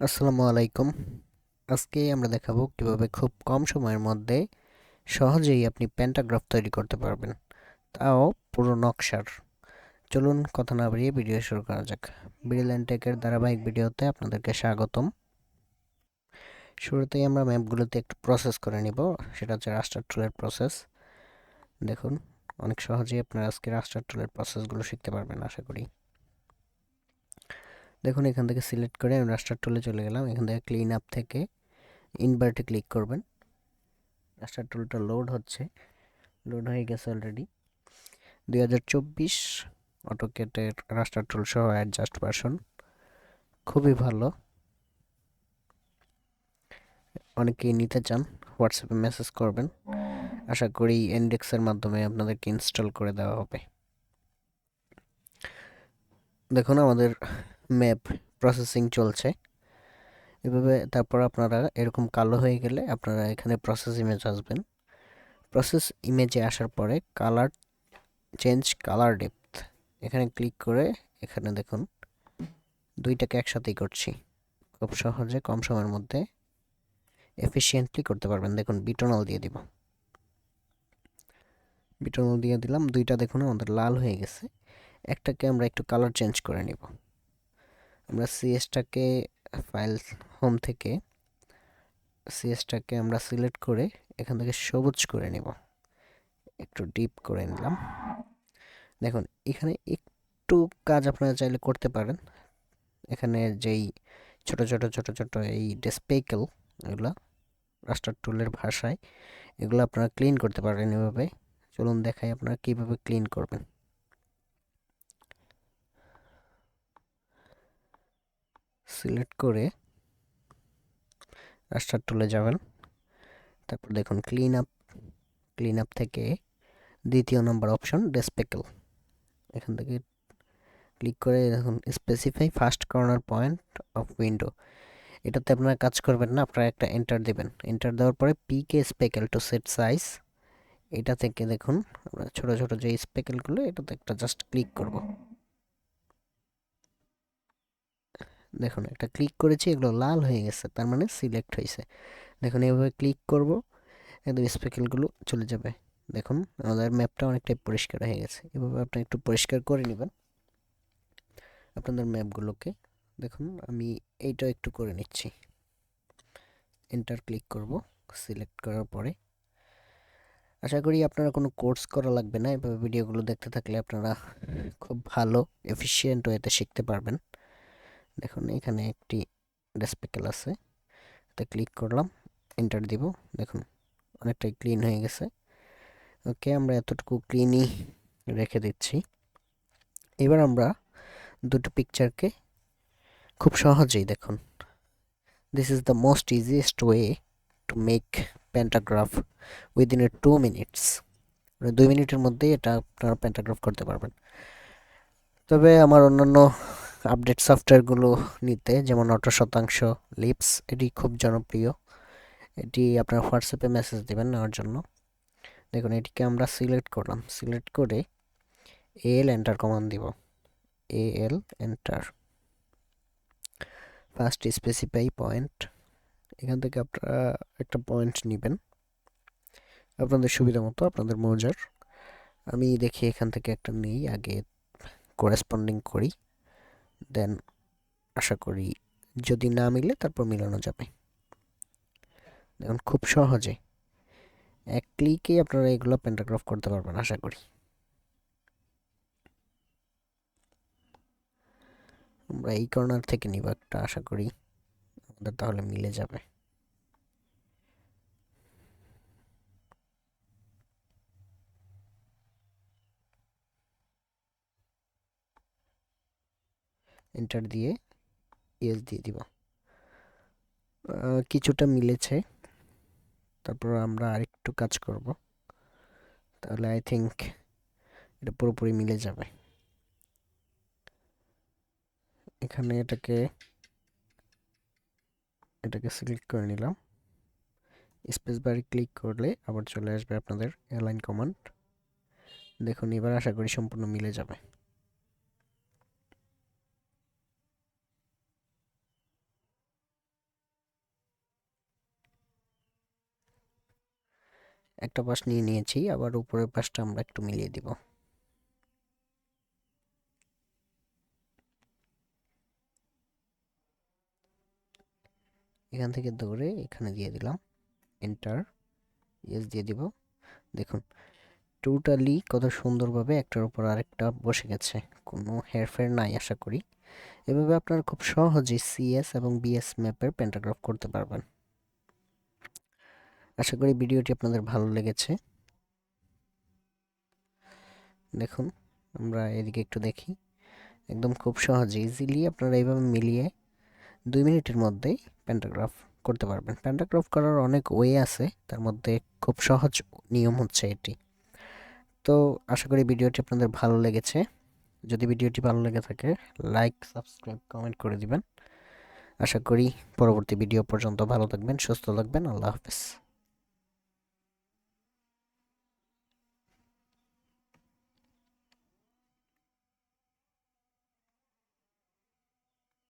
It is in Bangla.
আসসালামু আলাইকুম। আজকে আমরা দেখাবো কীভাবে খুব কম সময়ের মধ্যে সহজেই আপনি প্যান্টাগ্রাফ তৈরি করতে পারবেন। তাও পুরো নকশার। চলুন কথা না বাড়িয়ে ভিডিও শুরু করা যাক। ব্রিলিয়ান টেকের ধারাবাহিক ভিডিওতে আপনাদেরকে স্বাগতম। শুরুতেই আমরা ম্যাপগুলোতে একটু প্রসেস করে নিব। সেটা হচ্ছে রাস্টার টুলের প্রসেস দেখুন, অনেক সহজেই আপনারা আজকে রাস্টার টুলের প্রসেসগুলো শিখতে পারবেন, আশা করি। দেখুন, এখান থেকে সিলেক্ট করে আমি রাস্টার টুলে চলে গেলাম। এখান থেকে ক্লিন আপ থেকে ইনভার্টে ক্লিক করবেন। রাস্টার টুলটা লোড হচ্ছে। লোড হয়ে গেছে অলরেডি দুই হাজার চব্বিশ অটোকেটের রাস্টার টুল সহ অ্যাডজাস্ট ভার্সন খুবই ভালো। অনেকেই নিতে চান হোয়াটসঅ্যাপে মেসেজ করবেন। আশা করি ইন্ডেক্সের মাধ্যমে আপনাদেরকে ইনস্টল করে দেওয়া হবে। দেখুন, আমাদের ম্যাপ প্রসেসিং চলছে। এভাবে তারপর আপনারা এরকম কালো হয়ে গেলে আপনারা এখানে প্রসেস ইমেজ আসবেন। প্রসেস ইমেজে আসার পরে কালার চেঞ্জ কালার ডেপথ এখানে ক্লিক করে এখানে দেখুন, দুইটাকে একসাথেই করছি। খুব সহজে, কম সময়ের মধ্যে এফিসিয়েন্টলি করতে পারবেন। দেখুন বিটনল দিয়ে দিব। বিটনল দিয়ে দিলাম, দুইটা দেখুন, আমাদের লাল হয়ে গেছে। একটাকে আমরা একটু কালার চেঞ্জ করে নিব। আমরা সিএসটাকে ফাইল হোম থেকে সিএসটাকে আমরা সিলেক্ট করে এখান থেকে সবুজ করে নেব। একটু ডিপ করে নিলাম। দেখুন, এখানে একটু কাজ আপনারা চাইলে করতে পারেন। এখানে যেই ছোট ছোট ছোট ছোট এই ডিসপেকেল এগুলো রাস্টার টুলের ভাষায়, এগুলো আপনারা ক্লিন করতে পারেন এভাবে। চলুন দেখাই আপনারা কীভাবে ক্লিন করবেন। সিলেক্ট করে রাস্টার টুলে যাবেন। তারপর দেখুন ক্লিন আপ ক্লিন আপ থেকে দ্বিতীয় নম্বর অপশন ডেসপেকেল এখান থেকে ক্লিক করে দেখুন specify first corner point of window এটাতে আপনারা কাজ করবেন না, আপনারা একটা এন্টার দেবেন। এন্টার দেওয়ার পরে pick speckle to set size এটা থেকে দেখুন, আমরা ছোটো ছোটো যে স্পেকেলগুলো এটাতে একটা জাস্ট ক্লিক করব। দেখুন, একটা ক্লিক করেছি, এগুলো লাল হয়ে গেছে, তার মানে সিলেক্ট হয়েছে। দেখুন এভাবে ক্লিক করব, একদম স্পেকেলগুলো চলে যাবে। দেখুন, আমাদের ম্যাপটা অনেকটাই পরিষ্কার হয়ে গেছে। এভাবে আপনি একটু পরিষ্কার করে নেবেন, আপনাদের ম্যাপগুলোকে দেখুন, আমি এইটা একটু করে নিচ্ছি। এন্টার ক্লিক করব সিলেক্ট করার পরে। আশা করি আপনারা কোনো কোর্স করা লাগবে না, এভাবে ভিডিওগুলো দেখতে থাকলে আপনারা খুব ভালো এফিসিয়েন্ট ওয়েতে শিখতে পারবেন। দেখুন, এখানে একটি ডেসপেকেল আছে। এটা ক্লিক করলাম এন্টার দিব। দেখুন, অনেকটাই ক্লিন হয়ে গেছে। ওকে আমরা এতটুকু ক্লিনই রেখে দিচ্ছি। এবার আমরা দুটো পিকচারকে খুব সহজেই দেখুন। This is the most easiest way to make pantograph within a two minutes দুই মিনিটের মধ্যেই এটা আপনারা প্যান্টাগ্রাফ করতে পারবেন। তবে আমার অন্যান্য আপডেট সফটওয়্যারগুলো নিতে, যেমন অটো শতাংশ লিপস এটি খুব জনপ্রিয়। এটি আপনার হোয়াটসঅ্যাপে মেসেজ দেবেন নেওয়ার জন্য। দেখুন, এটিকে আমরা সিলেক্ট করলাম। সিলেক্ট করে এল এন্টার কমান্ড দিব। এ L enter first specify point এখান থেকে আপনারা একটা পয়েন্ট নেবেন। আপনাদের সুবিধা মতো, আপনাদের মৌজার। আমি দেখি এখান থেকে একটা নেই, আগে করেসপন্ডিং করি। দেন, আশা করি যদি না মিলে তারপর মিলানো যাবে। দেখুন, খুব সহজে। এক ক্লিকে আপনারা এগুলো প্যান্টাগ্রাফ করতে পারবেন, আশা করি। আমরা এই কর্নার থেকে নিব একটা, আশা করি। আমাদের তাহলে মিলে যাবে। এন্টার দিয়ে ইয়েস দিয়ে দিব। কিছুটা মিলেছে। তারপর আমরা আরেকটু কাজ করব। তাহলে আই থিঙ্ক এটা পুরোপুরি মিলে যাবে। এখানে এটাকে এটাকে সিলেক্ট করে নিলাম। স্পেস বারে ক্লিক করলে আবার চলে আসবে আপনাদের অ্যালাইন কমান্ড দেখুন, এবার আশা করি সম্পূর্ণ মিলে যাবে। একটা পাশ নিয়ে নিয়েছি, আবার উপরের পাশটা আমরা একটু মিলিয়ে দিব। এখান থেকে দৌড়ে এখানে দিয়ে দিলাম। এন্টার ইয়েস দিয়ে দিব। দেখুন টোটালি কত সুন্দরভাবে একটার উপর আরেকটা বসে গেছে। কোনো হেরফের নাই, আশা করি। এভাবে আপনারা খুব সহজেই সিএস এবং বিএস ম্যাপের প্যান্টাগ্রাফ করতে পারবেন। আশা করি ভিডিওটি আপনাদের ভালো লেগেছে। দেখুন, আমরা এদিকে একটু দেখি। একদম খুব সহজে ইজিলি আপনারা এইভাবে মিলিয়ে দুই মিনিটের মধ্যেই প্যান্টাগ্রাফ করতে পারবেন। প্যান্টাগ্রাফ করার অনেক ওয়ে আছে, তার মধ্যে খুব সহজ নিয়ম হচ্ছে এটি। তো আশা করি ভিডিওটি আপনাদের ভালো লেগেছে। যদি ভিডিওটি ভালো লেগে থাকে লাইক সাবস্ক্রাইব কমেন্ট করে দিবেন। আশা করি পরবর্তী ভিডিও পর্যন্ত ভালো থাকবেন, সুস্থ থাকবেন। আল্লাহ হাফেজ।